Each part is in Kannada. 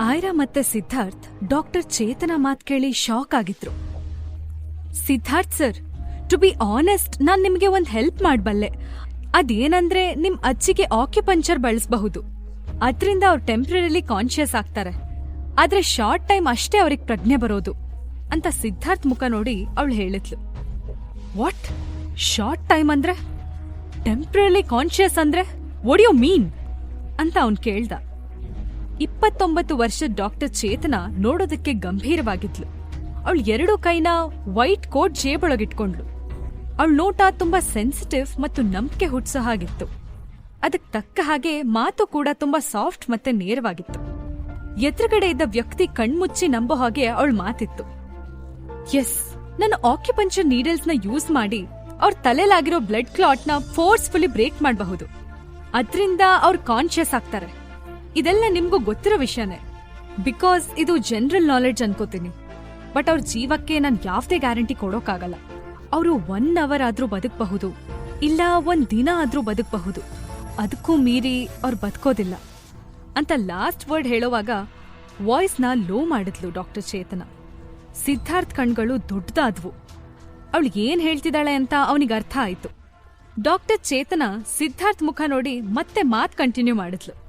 ಆಯ್ರಾ ಮತ್ತೆ ಸಿದ್ಧಾರ್ಥ್ ಡಾಕ್ಟರ್ ಚೇತನ ಮಾತ್ ಕೇಳಿ ಶಾಕ್ ಆಗಿದ್ರು. Siddharth sir to be honest ನಾನು ನಿಮಗೆ ಒಂದು ಹೆಲ್ಪ್ ಮಾಡ್ಬಲ್ಲೆ. ಅದೇನಂದ್ರೆ ನಿಮ್ ಅಜ್ಜಿಗೆ ಆಕ್ಯುಪಂಚರ್ ಬಳಸಬಹುದು. ಅದರಿಂದ ಅವ್ರು ಟೆಂಪ್ರರಿಲಿ ಕಾನ್ಶಿಯಸ್ ಆಗ್ತಾರೆ. ಆದ್ರೆ ಶಾರ್ಟ್ ಟೈಮ್ ಅಷ್ಟೇ ಅವ್ರಿಗೆ ಪ್ರಜ್ಞೆ ಬರೋದು ಅಂತ ಸಿದ್ಧಾರ್ಥ್ ಮುಖ ನೋಡಿ ಅವಳು ಹೇಳಿದ್ಲು. ವಾಟ್ ಶಾರ್ಟ್ ಟೈಮ್ ಅಂದ್ರೆ? ಟೆಂಪ್ರರಿಲಿ ಕಾನ್ಶಿಯಸ್ ಅಂದ್ರೆ? ವಾಟ್ ಮೀನ್ ಅಂತ ಅವನ್ ಕೇಳ್ದ. ಇಪ್ಪತ್ತೊಂಬತ್ತು ವರ್ಷದ ಡಾಕ್ಟರ್ ಚೇತನ ನೋಡೋದಕ್ಕೆ ಗಂಭೀರವಾಗಿದ್ಲು. ಅವಳು ಎರಡು ಕೈನ ವೈಟ್ ಕೋಟ್ ಜೇಬೊಳಗಿಟ್ಕೊಂಡ್ಲು ಅವಳ ನೋಟ ತುಂಬಾ ಸೆನ್ಸಿಟಿವ್ ಮತ್ತು ನಂಬಿಕೆ ಹುಟ್ಟಿಸೋ ಹಾಗಿತ್ತು. ಅದಕ್ಕೆ ತಕ್ಕ ಹಾಗೆ ಮಾತು ಕೂಡ ತುಂಬಾ ಸಾಫ್ಟ್ ಮತ್ತೆ ನೇರವಾಗಿತ್ತು. ಎದುರುಗಡೆ ಇದ್ದ ವ್ಯಕ್ತಿ ಕಣ್ಮುಚ್ಚಿ ನಂಬೋ ಹಾಗೆ ಅವಳ ಮಾತಿತ್ತು. ಎಸ್, ನನ್ನ ಆಕ್ಯುಪಂಚರ್ನ ಯೂಸ್ ಮಾಡಿ ಅವ್ರ ತಲೆಲಾಗಿರೋ ಬ್ಲಡ್ ಕ್ಲಾಟ್ನ ಫೋರ್ಸ್ಫುಲಿ ಬ್ರೇಕ್ ಮಾಡಬಹುದು. ಅದರಿಂದ ಅವ್ರು ಕಾನ್ಶಿಯಸ್ ಆಗ್ತಾರೆ. ಇದೆಲ್ಲ ನಿಮ್ಗೂ ಗೊತ್ತಿರೋ ವಿಷಯನೇ. ಬಿಕಾಸ್ ಇದು ಜನರಲ್ ನಾಲೆಡ್ಜ್ ಅನ್ಕೋತೀನಿ. ಬಟ್ ಅವ್ರ ಜೀವಕ್ಕೆ ನಾನ್ ಯಾವುದೇ ಗ್ಯಾರಂಟಿ ಕೊಡೋಕ್ಕಾಗಲ್ಲ ಅವರು ಒನ್ ಅವರ್ ಆದ್ರೂ ಬದುಕಬಹುದು. ಇಲ್ಲ, ಒಂದ್ ದಿನ ಆದ್ರೂ ಬದುಕಬಹುದು. ಅದಕ್ಕೂ ಮೀರಿ ಅವ್ರು ಬದುಕೋದಿಲ್ಲ. ಅಂತ ಲಾಸ್ಟ್ ವರ್ಡ್ ಹೇಳೋವಾಗ ವಾಯ್ಸ್ನ ಲೋ ಮಾಡಿದ್ಲು ಡಾಕ್ಟರ್ ಚೇತನ. ಸಿದ್ಧಾರ್ಥ್ ಕಣ್ಗಳು ದೊಡ್ಡದಾದ್ವು. ಅವಳು ಏನ್ ಹೇಳ್ತಿದ್ದಾಳೆ ಅಂತ ಅವನಿಗೆ ಅರ್ಥ ಆಯ್ತು. ಡಾಕ್ಟರ್ ಚೇತನ ಸಿದ್ಧಾರ್ಥ್ ಮುಖ ನೋಡಿ ಮತ್ತೆ ಮಾತ್ ಕಂಟಿನ್ಯೂ ಮಾಡಿದ್ಲು.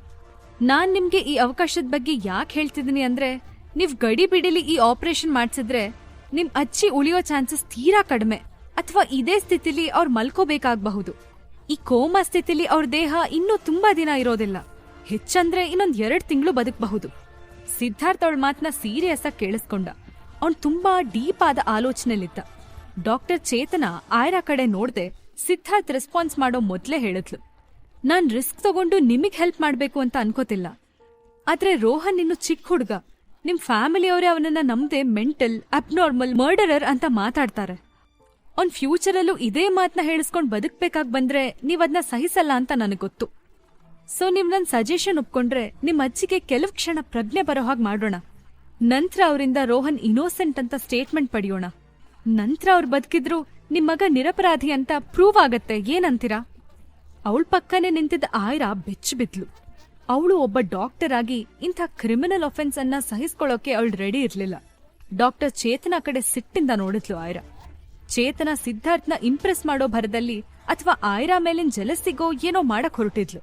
ನಾನ್ ನಿಮ್ಗೆ ಈ ಅವಕಾಶದ ಬಗ್ಗೆ ಯಾಕೆ ಹೇಳ್ತಿದ್ದೀನಿ ಅಂದ್ರೆ, ನೀವ್ ಗಡಿ ಬಿಡಿಲಿ ಈ ಆಪರೇಷನ್ ಮಾಡ್ಸಿದ್ರೆ ನಿಮ್ ಅಚ್ಚಿ ಉಳಿಯೋ ಚಾನ್ಸಸ್ ತೀರಾ ಕಡಿಮೆ. ಅಥವಾ ಇದೇ ಸ್ಥಿತಿಲಿ ಅವ್ರು ಮಲ್ಕೋಬೇಕಾಗಬಹುದು. ಈ ಕೋಮಾ ಸ್ಥಿತಿಲಿ ಅವ್ರ ದೇಹ ಇನ್ನೂ ತುಂಬಾ ದಿನ ಇರೋದಿಲ್ಲ. ಹೆಚ್ಚಂದ್ರೆ ಇನ್ನೊಂದ್ ಎರಡ್ ತಿಂಗಳು ಬದುಕಬಹುದು. ಸಿದ್ಧಾರ್ಥ್ ಅವಳ ಮಾತನ್ನ ಸೀರಿಯಸ್ ಆಗಿ ಕೇಳಿಸ್ಕೊಂಡ. ಅವ್ನ್ ತುಂಬಾ ಡೀಪ್ ಆದ ಆಲೋಚನೆಲಿದ್ದ. ಡಾಕ್ಟರ್ ಚೇತನ ಆಯ್ರಾ ಕಡೆ ನೋಡ್ದೆ ಸಿದ್ಧಾರ್ಥ್ ರೆಸ್ಪಾನ್ಸ್ ಮಾಡೋ ಮೊದ್ಲೇ ಹೇಳಿದ್ಲು. ನಾನ್ ರಿಸ್ಕ್ ತಗೊಂಡು ನಿಮಗ್ ಹೆಲ್ಪ್ ಮಾಡ್ಬೇಕು ಅಂತ ಅನ್ಕೋತಿಲ್ಲ. ಆದ್ರೆ ರೋಹನ್ ಇನ್ನು ಚಿಕ್ಕ ಹುಡುಗ. ನಿಮ್ ಫ್ಯಾಮಿಲಿಯವರೇ ಅವನನ್ನ ನಮ್ದೆ ಮೆಂಟಲ್, ಅಬ್ನಾರ್ಮಲ್ ಮರ್ಡರರ್ ಅಂತ ಮಾತಾಡ್ತಾರೆ. ಅವ್ನ್ ಫ್ಯೂಚರಲ್ಲೂ ಇದೇ ಮಾತನ್ನ ಹೇಳಿಸ್ಕೊಂಡ್ ಬದುಕ್ಬೇಕಾಗ್ ಬಂದ್ರೆ ನೀವ್ ಅದನ್ನ ಸಹಿಸಲ್ಲ ಅಂತ ನನಗ್ ಗೊತ್ತು. ಸೊ ನಿಮ್ ನನ್ ಸಜೆಷನ್ ಒಪ್ಕೊಂಡ್ರೆ ನಿಮ್ ಅಜ್ಜಿಗೆ ಕೆಲವು ಕ್ಷಣ ಪ್ರಜ್ಞೆ ಬರೋ ಹಾಗೆ ಮಾಡೋಣ. ನಂತರ ಅವರಿಂದ ರೋಹನ್ ಇನ್ನೋಸೆಂಟ್ ಅಂತ ಸ್ಟೇಟ್ಮೆಂಟ್ ಪಡೆಯೋಣ. ನಂತರ ಅವ್ರು ಬದುಕಿದ್ರು ನಿಮ್ ಮಗ ನಿರಪರಾಧಿ ಅಂತ ಪ್ರೂವ್ ಆಗತ್ತೆ, ಏನಂತೀರಾ? ಅವಳ ಪಕ್ಕನೆ ನಿಂತಿದ್ದ ಆಯ್ರಾ ಬೆಚ್ಚ ಬಿದ್ಲು. ಅವಳು ಒಬ್ಬ ಡಾಕ್ಟರ್ ಆಗಿ ಇಂಥ ಕ್ರಿಮಿನಲ್ ಅಫೆನ್ಸ್ ಅನ್ನ ಸಹಿಸ್ಕೊಳ್ಳೋಕೆ ಅವಳು ರೆಡಿ ಇರಲಿಲ್ಲ. ಡಾಕ್ಟರ್ ಚೇತನ ಕಡೆ ಸಿಟ್ಟಿಂದ ನೋಡಿದ್ಲು ಆಯ್ರಾ. ಚೇತನ ಸಿದ್ಧಾರ್ಥ್ನ ಇಂಪ್ರೆಸ್ ಮಾಡೋ ಭರದಲ್ಲಿ ಅಥವಾ ಆಯ್ರಾ ಮೇಲಿನ ಜಲಸಿಗೋ ಏನೋ ಮಾಡಕ್ ಹೊರಟಿದ್ಲು.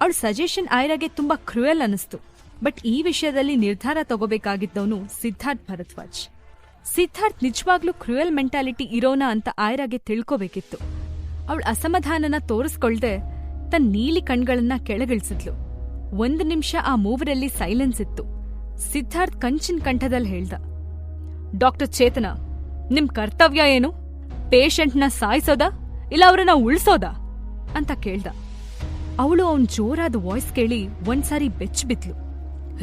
ಅವಳ ಸಜೆಷನ್ ಆಯ್ರಾಗೆ ತುಂಬಾ ಕ್ರೂಯಲ್ ಅನಿಸ್ತು ಬಟ್ ಈ ವಿಷಯದಲ್ಲಿ ನಿರ್ಧಾರ ತಗೋಬೇಕಾಗಿದ್ದವನು ಸಿದ್ಧಾರ್ಥ್ ಭರದ್ವಾಜ್. ಸಿದ್ಧಾರ್ಥ್ ನಿಜವಾಗ್ಲೂ ಕ್ರೂಯಲ್ ಮೆಂಟಾಲಿಟಿ ಇರೋನಾ ಅಂತ ಆಯ್ರಾಗೆ ತಿಳ್ಕೋಬೇಕಿತ್ತು. ಅವಳ ಅಸಮಾಧಾನನ ತೋರಿಸ್ಕೊಳ್ದೆ ತನ್ನ ನೀಲಿ ಕಣ್ಗಳನ್ನ ಕೆಳಗಿಳಿಸಿದ್ಲು. ಒಂದು ನಿಮಿಷ ಆ ಮೂವರಲ್ಲಿ ಸೈಲೆನ್ಸ್ ಇತ್ತು. ಸಿದ್ಧಾರ್ಥ್ ಕಂಚಿನ ಕಂಠದಲ್ಲಿ ಹೇಳ್ದ, ಡಾಕ್ಟರ್ ಚೇತನ, ನಿಮ್ ಕರ್ತವ್ಯ ಏನು? ಪೇಷಂಟ್ನ ಸಾಯಿಸೋದಾ? ಇಲ್ಲ ಅವ್ರನ್ನ ಉಳಿಸೋದಾ? ಅಂತ ಕೇಳ್ದ. ಅವಳು ಅವನ್ ಜೋರಾದ ವಾಯ್ಸ್ ಕೇಳಿ ಒಂದ್ಸಾರಿ ಬೆಚ್ಚಿಬಿದ್ಲು.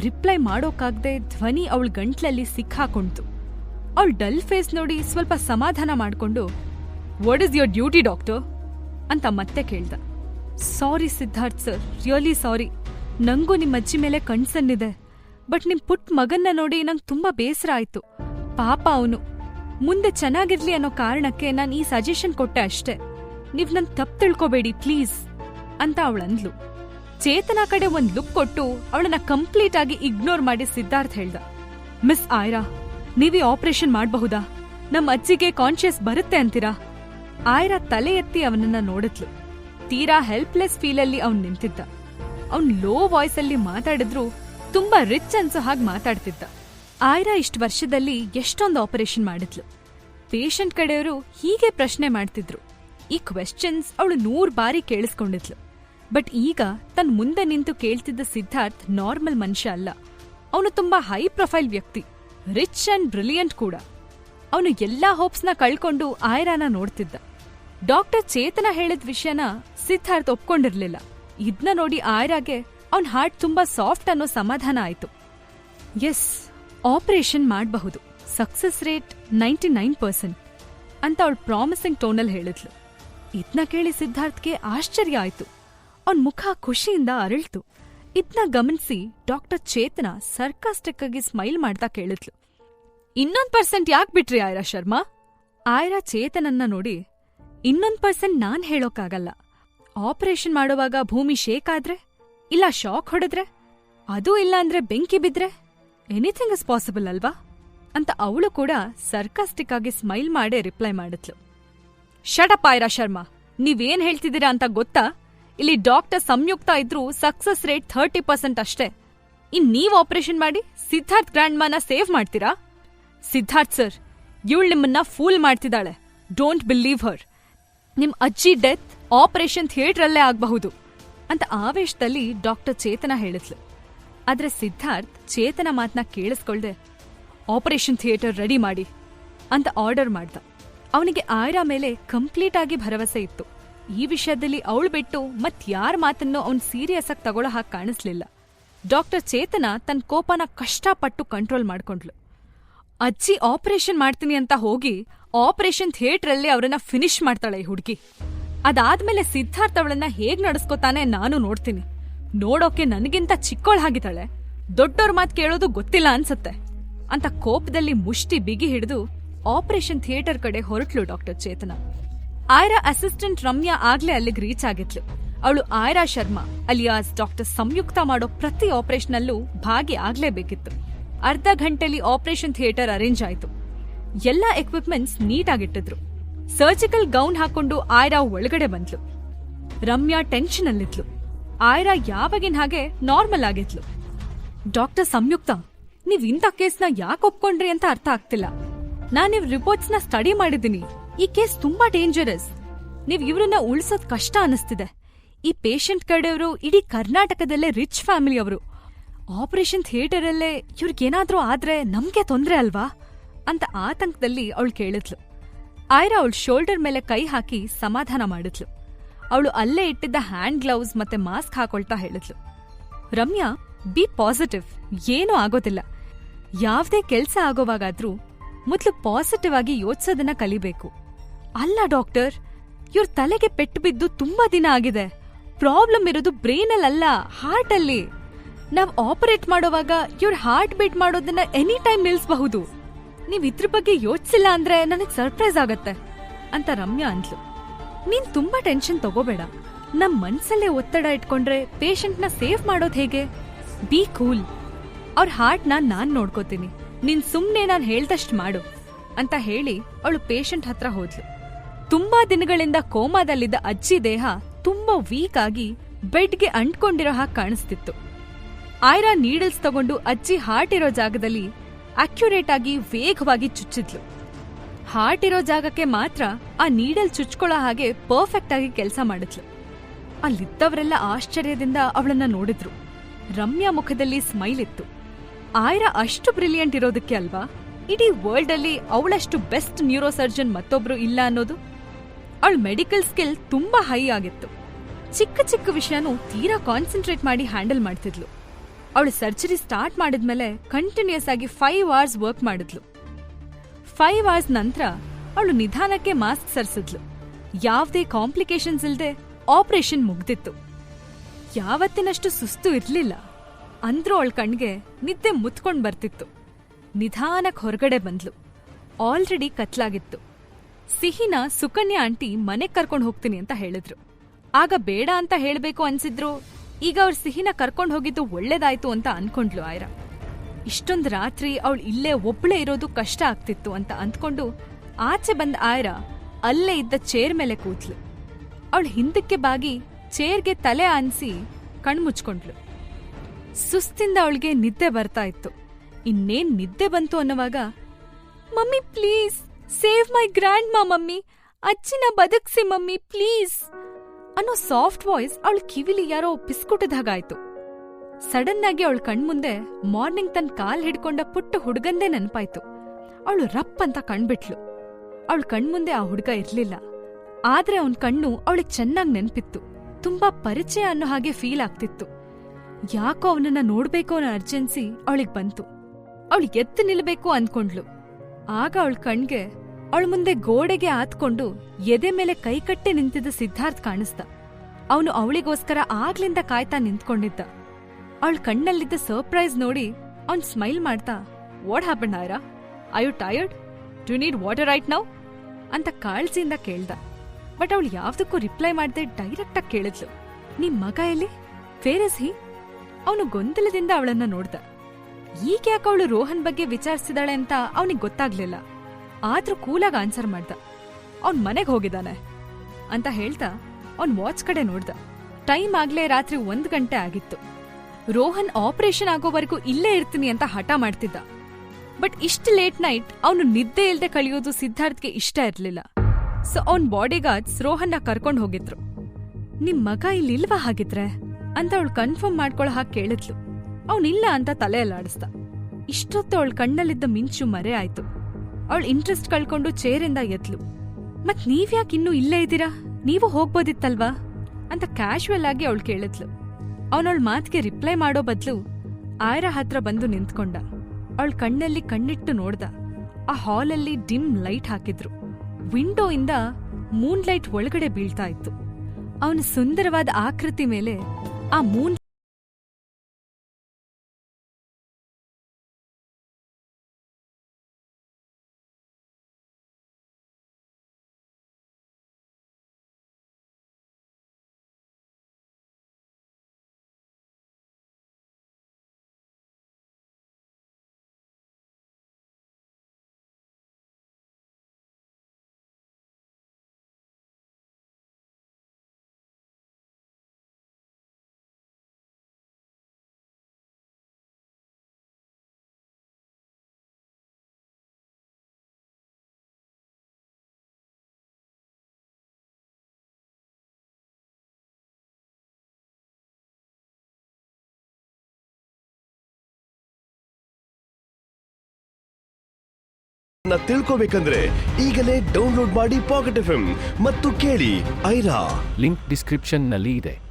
ರಿಪ್ಲೈ ಮಾಡೋಕಾಗ್ದೆ ಧ್ವನಿ ಅವಳ ಗಂಟ್ಲಲ್ಲಿ ಸಿಕ್ಕಾಕೊಂಡ್ತು. ಅವಳ ಡಲ್ ಫೇಸ್ ನೋಡಿ ಸ್ವಲ್ಪ ಸಮಾಧಾನ ಮಾಡ್ಕೊಂಡು what is your duty doctor ಅಂತ ಮತ್ತೆ ಕೇಳ್ದ. Sorry Siddharth sir really sorry ನಂಗೂ ನಿಮ್ಮ ಅಜ್ಜಿ ಮೇಲೆ ಕಣ್ಸನ್ನಿದೆ. ಬಟ್ ನಿಮ್ ಪುಟ್ ಮಗನ್ನ ನೋಡಿ ನಂಗೆ ತುಂಬಾ ಬೇಸರ ಆಯ್ತು. ಪಾಪ ಅವನು. ಮುಂದೆ ಚೆನ್ನಾಗಿರ್ಲಿ ಅನ್ನೋ ಕಾರಣಕ್ಕೆ ನಾನು ಈ ಸಜೆಷನ್ ಕೊಟ್ಟೆ ಅಷ್ಟೇ. ನೀವ್ ನನ್ ತಪ್ಪು ತಿಳ್ಕೊಬೇಡಿ ಪ್ಲೀಸ್ ಅಂತ ಅವಳಂದ್ಲು ಚೇತನ ಕಡೆ ಒಂದ್ ಲುಕ್ ಕೊಟ್ಟು ಅವಳನ್ನ ಕಂಪ್ಲೀಟ್ ಆಗಿ ಇಗ್ನೋರ್ ಮಾಡಿ ಸಿದ್ಧಾರ್ಥ್ ಹೇಳ್ದ. ಮಿಸ್ ಆಯ್ರಾ, ನೀವೇ ಆಪರೇಷನ್ ಮಾಡಬಹುದಾ? ನಮ್ಮ ಅಜ್ಜಿಗೆ ಕಾನ್ಶಿಯಸ್ ಬರುತ್ತೆ ಅಂತೀರಾ? ಆಯ್ರಾ ತಲೆ ಎತ್ತಿ ಅವನನ್ನ ನೋಡಿದ್ಲು. ತೀರಾ ಹೆಲ್ಪ್ಲೆಸ್ ಫೀಲಲ್ಲಿ ಅವ್ನ್ ನಿಂತಿದ್ದ. ಅವ್ನ್ ಲೋ ವಾಯ್ಸ್ ಅಲ್ಲಿ ಮಾತಾಡಿದ್ರು ತುಂಬಾ ರಿಚ್ ಅನ್ಸೋ ಹಾಗೆ ಮಾತಾಡ್ತಿದ್ದ. ಆಯ್ರಾ ಇಷ್ಟು ವರ್ಷದಲ್ಲಿ ಎಷ್ಟೊಂದು ಆಪರೇಷನ್ ಮಾಡಿದ್ಲು. ಪೇಷಂಟ್ ಕಡೆಯವರು ಹೀಗೆ ಪ್ರಶ್ನೆ ಮಾಡ್ತಿದ್ರು. ಈ ಕ್ವೆಶ್ಚನ್ಸ್ ಅವಳು ನೂರ್ ಬಾರಿ ಕೇಳಿಸ್ಕೊಂಡಿದ್ಲು. ಬಟ್ ಈಗ ತನ್ ಮುಂದೆ ನಿಂತು ಕೇಳ್ತಿದ್ದ ಸಿದ್ಧಾರ್ಥ್ ನಾರ್ಮಲ್ ಮನುಷ್ಯ ಅಲ್ಲ. ಅವನು ತುಂಬಾ ಹೈ ಪ್ರೊಫೈಲ್ ವ್ಯಕ್ತಿ ರಿಚ್ ಅಂಡ್ ಬ್ರಿಲಿಯಂಟ್ ಕೂಡ. ಅವನು ಎಲ್ಲಾ ಹೋಪ್ಸ್ನ ಕಳ್ಕೊಂಡು ಆಯ್ರಾನ ನೋಡ್ತಿದ್ದ. ಡಾಕ್ಟರ್ ಚೇತನ ಹೇಳಿದ ವಿಷಯನ ಸಿದ್ಧಾರ್ಥ್ ಒಪ್ಕೊಂಡಿರ್ಲಿಲ್ಲ. ಇದ್ನ ನೋಡಿ ಆಯ್ರಾಗೆ ಅವನ್ ಹಾರ್ಟ್ ತುಂಬಾ ಸಾಫ್ಟ್ ಅನ್ನೋ ಸಮಾಧಾನ ಆಯ್ತು. ಎಸ್, ಆಪರೇಷನ್ ಮಾಡಬಹುದು. Success rate ninety nine percent ಅಂತ ಅವಳು ಪ್ರಾಮಿಸಿಂಗ್ ಟೋನಲ್ಲಿ ಹೇಳಿದ್ಲು. ಇದ್ನ ಕೇಳಿ ಸಿದ್ಧಾರ್ಥ್ಗೆ ಆಶ್ಚರ್ಯ ಆಯ್ತು. ಅವನ್ ಮುಖ ಖುಷಿಯಿಂದ ಅರಳ್ತು. ಇದ್ನ ಗಮನಿಸಿ ಡಾಕ್ಟರ್ ಚೇತನ ಸರ್ಕಾಸ್ಟಿಕ್ ಆಗಿ ಸ್ಮೈಲ್ ಮಾಡ್ತಾ ಕೇಳಿದ್ಲು. ಇನ್ನೊಂದ್ ಪರ್ಸೆಂಟ್ ಯಾಕೆ ಬಿಟ್ರಿ ಆಯ್ರಾ ಶರ್ಮಾ? ಆಯ್ರಾ ಚೇತನನ್ನ ನೋಡಿ ಇನ್ನೊಂದ್ ಪರ್ಸೆಂಟ್ ನಾನ್ ಹೇಳೋಕ್ಕಾಗಲ್ಲ. ಆಪರೇಷನ್ ಮಾಡುವಾಗ ಭೂಮಿ ಶೇಕ್ ಆದ್ರೆ, ಇಲ್ಲ ಶಾಕ್ ಹೊಡೆದ್ರೆ, ಅದೂ ಇಲ್ಲ ಅಂದ್ರೆ ಬೆಂಕಿ ಬಿದ್ರೆ ಎನಿಥಿಂಗ್ ಇಸ್ ಪಾಸಿಬಲ್ ಅಲ್ವಾ? ಅಂತ ಅವಳು ಕೂಡ ಸರ್ಕಾಸ್ಟಿಕ್ ಆಗಿ ಸ್ಮೈಲ್ ಮಾಡೇ ರಿಪ್ಲೈ ಮಾಡಿದ್ಲು. ಶಟಪ್ ಆಯ್ರಾ ಶರ್ಮಾ ನೀವೇನ್ ಹೇಳ್ತಿದ್ದೀರಾ ಅಂತ ಗೊತ್ತಾ? ಇಲ್ಲಿ ಡಾಕ್ಟರ್ ಸಂಯುಕ್ತ ಇದ್ರೂ ಸಕ್ಸಸ್ ರೇಟ್ ಥರ್ಟಿ ಪರ್ಸೆಂಟ್ ಅಷ್ಟೇ. ಇನ್ ನೀವ್ ಆಪರೇಷನ್ ಮಾಡಿ ಸಿದ್ಧಾರ್ಥ್ ಗ್ರ್ಯಾಂಡ್ ಮಾನ ಸೇವ್ ಮಾಡ್ತೀರಾ? ಸಿದ್ಧಾರ್ಥ್ ಸರ್ ಇವಳು ನಿಮ್ಮನ್ನ ಫೂಲ್ ಮಾಡ್ತಿದ್ದಾಳೆ. ಡೋಂಟ್ ಬಿಲೀವ್ ಹರ್ ನಿಮ್ ಅಜ್ಜಿ ಡೆತ್, ಆಪರೇಷನ್ ಥಿಯೇಟ್ರಲ್ಲೇ ಆಗಬಹುದು ಅಂತ ಆವೇಶದಲ್ಲಿ ಡಾಕ್ಟರ್ ಚೇತನ ಹೇಳಿದ್ಲು. ಆದ್ರೆ ಸಿದ್ಧಾರ್ಥ್ ಚೇತನ ಮಾತನ್ನ ಕೇಳಿಸ್ಕೊಳ್ದೆ, ಆಪರೇಷನ್ ಥಿಯೇಟರ್ ರೆಡಿ ಮಾಡಿ ಅಂತ ಆರ್ಡರ್ ಮಾಡ್ದ. ಅವನಿಗೆ ಆಯ್ರಾ ಮೇಲೆ ಕಂಪ್ಲೀಟ್ ಆಗಿ ಭರವಸೆ ಇತ್ತು. ಈ ವಿಷಯದಲ್ಲಿ ಅವಳು ಬಿಟ್ಟು ಮತ್ ಯಾರ ಮಾತನ್ನು ಅವನ್ ಸೀರಿಯಸ್ ಆಗಿ ತಗೊಳ್ಳೋ ಹಾಗೆ ಕಾಣಿಸ್ಲಿಲ್ಲ. ಡಾಕ್ಟರ್ ಚೇತನ ತನ್ನ ಕೋಪನ ಕಷ್ಟಪಟ್ಟು ಕಂಟ್ರೋಲ್ ಮಾಡ್ಕೊಂಡ್ಲು ಅಜ್ಜಿ, ಆಪರೇಷನ್ ಮಾಡ್ತೀನಿ ಅಂತ ಹೋಗಿ ಆಪರೇಷನ್ ಥಿಯೇಟ್ರಲ್ಲಿ ಅವರನ್ನ ಫಿನಿಶ್ ಮಾಡ್ತಾಳೆ ಈ ಹುಡುಗಿ. ಅದಾದ್ಮೇಲೆ ಸಿದ್ಧಾರ್ಥ ಅವಳನ್ನ ಹೇಗ್ ನಡೆಸ್ಕೊತಾನೆ ನಾನು ನೋಡ್ತೀನಿ. ನೋಡೋಕೆ ನನಗಿಂತ ಚಿಕ್ಕೋಳ್ ಹಾಗಿದ್ದಾಳೆ ದೊಡ್ಡೋರ್ ಮಾತು ಕೇಳೋದು ಗೊತ್ತಿಲ್ಲ ಅನ್ಸತ್ತೆ. ಅಂತ ಕೋಪದಲ್ಲಿ ಮುಷ್ಟಿ ಬಿಗಿ ಹಿಡಿದು ಆಪರೇಷನ್ ಥಿಯೇಟರ್ ಕಡೆ ಹೊರಟ್ಲು ಡಾಕ್ಟರ್ ಚೇತನ. ಆಯ್ರಾ ಅಸಿಸ್ಟೆಂಟ್ ರಮ್ಯಾ ಆಗ್ಲೇ ಅಲ್ಲಿಗೆ ರೀಚ್ ಆಗಿದ್ಲು. ಅವಳು ಆಯ್ರಾ ಶರ್ಮಾ, ಅಲಿಯಾಸ್ ಡಾಕ್ಟರ್ ಸಂಯುಕ್ತ ಮಾಡೋ ಪ್ರತಿ ಆಪರೇಷನ್ನಲ್ಲೂ ಭಾಗಿ ಆಗ್ಲೇಬೇಕಿತ್ತು. ಅರ್ಧ ಗಂಟೆಲಿ ಆಪರೇಷನ್ ಥಿಯೇಟರ್ ಅರೇಂಜ್ ಆಯ್ತು. ಎಲ್ಲಾ ಎಕ್ವಿಪ್ಮೆಂಟ್ಸ್ ನೀಟಾಗಿಟ್ಟಿದ್ರು. ಸರ್ಜಿಕಲ್ ಗೌನ್ ಹಾಕೊಂಡು ಆಯ್ರಾ ಒಳಗಡೆ ಬಂದ್ಲು. ರಮ್ಯಾ ಟೆನ್ಷನ್ ಅಲ್ಲಿದ್ಲು. ಆಯ್ರಾ ಯಾವಾಗಿನ ಹಾಗೆ ನಾರ್ಮಲ್ ಆಗಿದ್ಲು. ಡಾಕ್ಟರ್ ಸಂಯುಕ್ತ, ನೀವ್ ಇಂಥ ಕೇಸ್ನ ಯಾಕೆ ಒಪ್ಕೊಂಡ್ರಿ ಅಂತ ಅರ್ಥ ಆಗ್ತಿಲ್ಲ. ರಿಪೋರ್ಟ್ಸ್ನ ಸ್ಟಡಿ ಮಾಡಿದ್ದೀನಿ. ಈ ಕೇಸ್ ತುಂಬಾ ಡೇಂಜರಸ್ ನೀವ್ ಇವ್ರನ್ನ ಉಳಿಸೋದ್ ಕಷ್ಟ ಅನಿಸ್ತಿದೆ. ಈ ಪೇಷಂಟ್ ಕಡೆಯವರು ಇಡೀ ಕರ್ನಾಟಕದಲ್ಲೇ ರಿಚ್ ಫ್ಯಾಮಿಲಿ ಅವರು. ಆಪರೇಷನ್ ಥಿಯೇಟರ್ ಅಲ್ಲೇ ಇವ್ರಿಗೇನಾದ್ರೂ ಆದ್ರೆ ನಮ್ಗೆ ತೊಂದ್ರೆ ಅಲ್ವಾ? ಅಂತ ಆತಂಕದಲ್ಲಿ ಅವಳು ಕೇಳಿದ್ಲು. ಆಯ್ರಾ ಅವಳ ಶೋಲ್ಡರ್ ಮೇಲೆ ಕೈ ಹಾಕಿ ಸಮಾಧಾನ ಮಾಡಿದ್ಲು. ಅವಳು ಅಲ್ಲೇ ಇಟ್ಟಿದ್ದ ಹ್ಯಾಂಡ್ ಗ್ಲೌಸ್ ಮತ್ತೆ ಮಾಸ್ಕ್ ಹಾಕೊಳ್ತಾ ಹೇಳಿದ್ಲು. Ramya, B positive. ಏನೂ ಆಗೋದಿಲ್ಲ. ಯಾವುದೇ ಕೆಲಸ ಆಗೋವಾಗಾದ್ರೂ ಮೊದಲು ಪಾಸಿಟಿವ್ ಆಗಿ ಯೋಚಿಸೋದನ್ನ ಕಲಿಬೇಕು. ಅಲ್ಲ ಡಾಕ್ಟರ್, ಇವ್ರ ತಲೆಗೆ ಪೆಟ್ಟು ಬಿದ್ದು ತುಂಬಾ ದಿನ ಆಗಿದೆ. ಪ್ರಾಬ್ಲಮ್ ಇರೋದು ಬ್ರೈನಲ್ಲ ಹಾರ್ಟ್ ಅಲ್ಲಿ ನಾವ್ ಆಪರೇಟ್ ಮಾಡೋವಾಗ ಇವ್ರ ಹಾರ್ಟ್ ಬೀಟ್ ಮಾಡೋದನ್ನ ಎನಿ ಟೈಮ್ ನಿಲ್ಸಬಹುದು. ನೀವ್ ಇದ್ರ ಬಗ್ಗೆ ಯೋಚಿಸಿಲ್ಲ ಅಂದ್ರೆ ನನಗ್ ಸರ್ಪ್ರೈಸ್ ಆಗತ್ತೆ ಅಂತ ರಮ್ಯಾ ಅಂದ್ಲು. ನೀನ್ ತುಂಬಾ ಟೆನ್ಷನ್ ತಗೋಬೇಡ. ನಮ್ ಮನ್ಸಲ್ಲೇ ಒತ್ತಡ ಇಟ್ಕೊಂಡ್ರೆ ಪೇಷಂಟ್ನ ಸೇವ್ ಮಾಡೋದ್ ಹೇಗೆ? ಬಿ ಕೂಲ್ ಅವ್ರ ಹಾರ್ಟ್ನ ನಾನ್ ನೋಡ್ಕೋತೀನಿ. ನೀನ್ ಸುಮ್ನೆ ನಾನ್ ಹೇಳ್ದಷ್ಟ್ ಮಾಡು ಅಂತ ಹೇಳಿ ಅವಳು ಪೇಷಂಟ್ ಹತ್ರ ಹೋದ್ಲು. ತುಂಬಾ ದಿನಗಳಿಂದ ಕೋಮಾದಲ್ಲಿದ್ದ ಅಜ್ಜಿ ದೇಹ ತುಂಬಾ ವೀಕ್ ಆಗಿ ಬೆಡ್ಗೆ ಅಂಟ್ಕೊಂಡಿರೋ ಹಾಗೆ ಕಾಣಿಸ್ತಿತ್ತು. ಆಯ್ರಾ ನೀಡಲ್ಸ್ ತಗೊಂಡು ಅಜ್ಜಿ ಹಾರ್ಟ್ ಇರೋ ಜಾಗದಲ್ಲಿ ಅಕ್ಯುರೇಟ್ ಆಗಿ, ವೇಗವಾಗಿ ಚುಚ್ಚಿದ್ಲು. ಹಾರ್ಟ್ ಇರೋ ಜಾಗಕ್ಕೆ ಮಾತ್ರ ಆ ನೀಡಲ್ ಚುಚ್ಕೊಳ್ಳೋ ಹಾಗೆ ಪರ್ಫೆಕ್ಟ್ ಆಗಿ ಕೆಲಸ ಮಾಡಿದ್ಲು. ಅಲ್ಲಿದ್ದವರೆಲ್ಲ ಆಶ್ಚರ್ಯದಿಂದ ಅವಳನ್ನ ನೋಡಿದ್ರು. ರಮ್ಯಾ ಮುಖದಲ್ಲಿ ಸ್ಮೈಲ್ ಇತ್ತು. ಆಯ್ರಾ ಅಷ್ಟು ಬ್ರಿಲಿಯಂಟ್ ಇರೋದಕ್ಕೆ ಅಲ್ವಾ? ಇಡೀ ವರ್ಲ್ಡ್ ಅಲ್ಲಿ ಅವಳಷ್ಟು ಬೆಸ್ಟ್ ನ್ಯೂರೋ ಸರ್ಜನ್ ಮತ್ತೊಬ್ರು ಇಲ್ಲ ಅನ್ನೋದು? ಅವಳ ಮೆಡಿಕಲ್ ಸ್ಕಿಲ್ ತುಂಬಾ ಹೈ ಆಗಿತ್ತು. ಚಿಕ್ಕ ಚಿಕ್ಕ ವಿಷಯನೂ ತೀರಾ ಕಾನ್ಸಂಟ್ರೇಟ್ ಮಾಡಿ ಹ್ಯಾಂಡಲ್ ಮಾಡ್ತಿದ್ಲು. ಅವಳು ಸರ್ಜರಿ ಸ್ಟಾರ್ಟ್ ಮಾಡಿದ್ಮೇಲೆ ಕಂಟಿನ್ಯೂಸ್ ಆಗಿ ಫೈವ್ ಅವರ್ಸ್ ವರ್ಕ್ ಮಾಡಿದ್ಲು. ಫೈವ್ ಅವರ್ಸ್ ನಂತರ ಅವಳು ನಿಧಾನಕ್ಕೆ ಮಾಸ್ಕ್ ಸರಿಸಿದ್ಲು. ಯಾವುದೇ ಕಾಂಪ್ಲಿಕೇಶನ್ಸ್ ಇಲ್ಲದೆ ಆಪರೇಷನ್ ಮುಗ್ದಿತ್ತು. ಯಾವತ್ತಿನಷ್ಟು ಸುಸ್ತು ಇರಲಿಲ್ಲ. ಅಂದ್ರೂ ಅವಳ ಕಣ್ಗೆ ನಿದ್ದೆ ಮುತ್ಕೊಂಡು ಬರ್ತಿತ್ತು. ನಿಧಾನಕ್ಕೆ ಹೊರಗಡೆ ಬಂದ್ಲು. ಆಲ್ರೆಡಿ ಕತ್ಲಾಗಿತ್ತು. ಸಿಹಿನ ಸುಕನ್ಯಾ ಆಂಟಿ ಮನೆಗೆ ಕರ್ಕೊಂಡು ಹೋಗ್ತೀನಿ ಅಂತ ಹೇಳಿದ್ರು. ಆಗ ಬೇಡ ಅಂತ ಹೇಳಬೇಕು ಅನ್ಸಿದ್ರು. ಈಗ ಅವ್ರ ಸಿಹಿನ ಕರ್ಕೊಂಡು ಹೋಗಿದ್ದು ಒಳ್ಳೇದಾಯ್ತು ಅಂತ ಅನ್ಕೊಂಡ್ಲು ಆಯ್ರ. ಇಷ್ಟೊಂದು ರಾತ್ರಿ ಅವಳು ಇಲ್ಲೇ ಒಬ್ಳೇ ಇರೋದು ಕಷ್ಟ ಆಗ್ತಿತ್ತು ಅಂತ ಅಂದ್ಕೊಂಡು ಆಚೆ ಬಂದ ಆಯ್ರ ಅಲ್ಲೇ ಇದ್ದ ಚೇರ್ ಮೇಲೆ ಕೂತ್ಲು. ಅವಳು ಹಿಂದಕ್ಕೆ ಬಾಗಿ ಚೇರ್ಗೆ ತಲೆ ಆನ್ಸಿ ಕಣ್ಮುಚ್ಕೊಂಡ್ಲು ಸುಸ್ತಿಂದ ಅವಳಿಗೆ ನಿದ್ದೆ ಬರ್ತಾ ಇತ್ತು. ಇನ್ನೇನ್ ನಿದ್ದೆ ಬಂತು ಅನ್ನುವಾಗ, mummy, please, save my grandma mummy. ಅಜ್ಜಿನ ಬದುಕ್ಸಿ ಮಮ್ಮಿ, ಪ್ಲೀಸ್. ಅನ್ನೋ ಸಾಫ್ಟ್ ವಾಯ್ಸ್ ಅವಳ ಕಿವಿಲಿ ಯಾರೋ ಪಿಸ್ಕುಟದ ಹಾಗಾಯ್ತು ಸಡನ್ ಆಗಿ ಅವಳ ಕಣ್ಮುಂದೆ ಮಾರ್ನಿಂಗ್ ತನ್ ಕಾಲ್ ಹಿಡ್ಕೊಂಡ ಪುಟ್ಟ ಹುಡುಗಂದೇ ನೆನಪಾಯ್ತು. ಅವಳು ರಪ್ ಅಂತ ಕಣ್ಬಿಟ್ಲು. ಅವಳ ಕಣ್ಮುಂದೆ ಆ ಹುಡುಗ ಇರ್ಲಿಲ್ಲ. ಆದ್ರೆ ಅವನ್ ಕಣ್ಣು ಅವಳಿಗೆ ಚೆನ್ನಾಗ್ ನೆನ್ಪಿತ್ತು. ತುಂಬಾ ಪರಿಚಯ ಅನ್ನೋ ಹಾಗೆ ಫೀಲ್ ಆಗ್ತಿತ್ತು. ಯಾಕೋ ಅವನನ್ನ ನೋಡ್ಬೇಕು ಅನ್ನೋ ಅರ್ಜೆನ್ಸಿ ಅವಳಿಗೆ ಬಂತು. ಅವಳು ಎದ್ದು ನಿಲ್ಬೇಕು ಅನ್ಕೊಂಡ್ಲು ಆಗ ಅವಳ ಕಣ್ಗೆ ಅವಳ ಮುಂದೆ ಗೋಡೆಗೆ ಆತ್ಕೊಂಡು ಎದೆ ಮೇಲೆ ಕೈಕಟ್ಟಿ ನಿಂತಿದ್ದ ಸಿದ್ಧಾರ್ಥ್ ಕಾಣಿಸ್ದ. ಅವನು ಅವಳಿಗೋಸ್ಕರ ಆಗ್ಲಿಂದ ಕಾಯ್ತಾ ನಿಂತ್ಕೊಂಡಿದ್ದ. ಅವಳ ಕಣ್ಣಲ್ಲಿದ್ದ ಸರ್ಪ್ರೈಸ್ ನೋಡಿ ಅವ್ನ್ ಸ್ಮೈಲ್ ಮಾಡ್ತಾ what happen Ayra I you tired do need water right now ಅಂತ ಕಾಳಜಿಯಿಂದ ಕೇಳ್ದ. ಬಟ್ ಅವಳು ಯಾವ್ದಕ್ಕೂ ರಿಪ್ಲೈ ಮಾಡದೆ ಡೈರೆಕ್ಟ್ ಆಗಿ ಕೇಳಿದ್ಲು. ನಿಮ್ ಮಗ ಎಲ್ಲಿ? ಫೇರಸ್ ಹಿ ಅವನು ಗೊಂದಲದಿಂದ ಅವಳನ್ನ ನೋಡ್ದ. ಈಗ ಯಾಕೆ ಅವಳು ರೋಹನ್ ಬಗ್ಗೆ ವಿಚಾರಿಸಿದಾಳೆ ಅಂತ ಅವನಿಗೆ ಗೊತ್ತಾಗ್ಲಿಲ್ಲ. ಆದ್ರೂ ಕೂಲಾಗಿ ಆನ್ಸರ್ ಮಾಡ್ದ. ಅವ್ನ್ ಮನೆಗೆ ಹೋಗಿದ್ದಾನೆ ಅಂತ ಹೇಳ್ತಾ ಅವ್ನ್ ವಾಚ್ ಕಡೆ ನೋಡ್ದ. ಟೈಮ್ ಆಗ್ಲೇ ರಾತ್ರಿ ಒಂದ್ ಗಂಟೆ ಆಗಿತ್ತು. ರೋಹನ್ ಆಪರೇಷನ್ ಆಗೋವರೆಗೂ ಇಲ್ಲೇ ಇರ್ತೀನಿ ಅಂತ ಹಠ ಮಾಡ್ತಿದ್ದ. ಬಟ್ ಇಷ್ಟು ಲೇಟ್ ನೈಟ್ ಅವನು ನಿದ್ದೆ ಇಲ್ದೆ ಕಳಿಯೋದು ಸಿದ್ಧಾರ್ಥ್ಗೆ ಇಷ್ಟ ಇರಲಿಲ್ಲ. ಸೊ ಅವನ್ ಬಾಡಿಗಾರ್ಡ್ಸ್ ರೋಹನ್ನ ಕರ್ಕೊಂಡು ಹೋಗಿದ್ರು. ನಿಮ್ ಮಗ ಇಲ್ಲಿಲ್ವಾ ಹಾಗಿದ್ರೆ? ಅಂತ ಅವಳು ಕನ್ಫರ್ಮ್ ಮಾಡ್ಕೊಳ್ಳೋ ಹಾಗೆ ಕೇಳಿದ್ಲು. ಅವನಿಲ್ಲ ಅಂತ ತಲೆ ಅಲ್ಲಾಡಿಸ್ದ ಇಷ್ಟೊತ್ತು ಅವಳ ಕಣ್ಣಲ್ಲಿದ್ದ ಮಿಂಚು ಮರೆ ಆಯ್ತು. ಅವಳ ಇಂಟ್ರೆಸ್ಟ್ ಕಳ್ಕೊಂಡು ಚೇರಿಂದ ಎತ್ಲು ಮತ್ ನೀವ್ಯಾಕೆ ಇನ್ನೂ ಇಲ್ಲೇ ಇದ್ದೀರಾ? ನೀವು ಹೋಗ್ಬೋದಿತ್ತಲ್ವಾ? ಅಂತ ಕ್ಯಾಶುವಲ್ ಆಗಿ ಅವಳು ಕೇಳಿದ್ಲು. ಅವನವಳ ಮಾತಿಗೆ ರಿಪ್ಲೈ ಮಾಡೋ ಬದ್ಲು ಆಯ್ರ ಹತ್ರ ಬಂದು ನಿಂತ್ಕೊಂಡ. ಅವಳ ಕಣ್ಣಲ್ಲಿ ಕಣ್ಣಿಟ್ಟು ನೋಡ್ದ. ಆ ಹಾಲಲ್ಲಿ ಡಿಮ್ ಲೈಟ್ ಹಾಕಿದ್ರು. ವಿಂಡೋ ಇಂದ ಮೂನ್ ಲೈಟ್ ಒಳಗಡೆ ಬೀಳ್ತಾ ಇತ್ತು. ಅವನ ಸುಂದರವಾದ ಆಕೃತಿ ಮೇಲೆ ಆ ಮೂನ್ ತಿಳ್ಕೋಬೇಕಂದ್ರೆ ಈಗಲೇ ಡೌನ್ಲೋಡ್ ಮಾಡಿ ಪಾಕೆಟ್ ಎಫ್ ಮತ್ತು ಕೇಳಿ ಐರಾ ಲಿಂಕ್ ಡಿಸ್ಕ್ರಿಪ್ಷನ್ನಲ್ಲಿ ಇದೆ.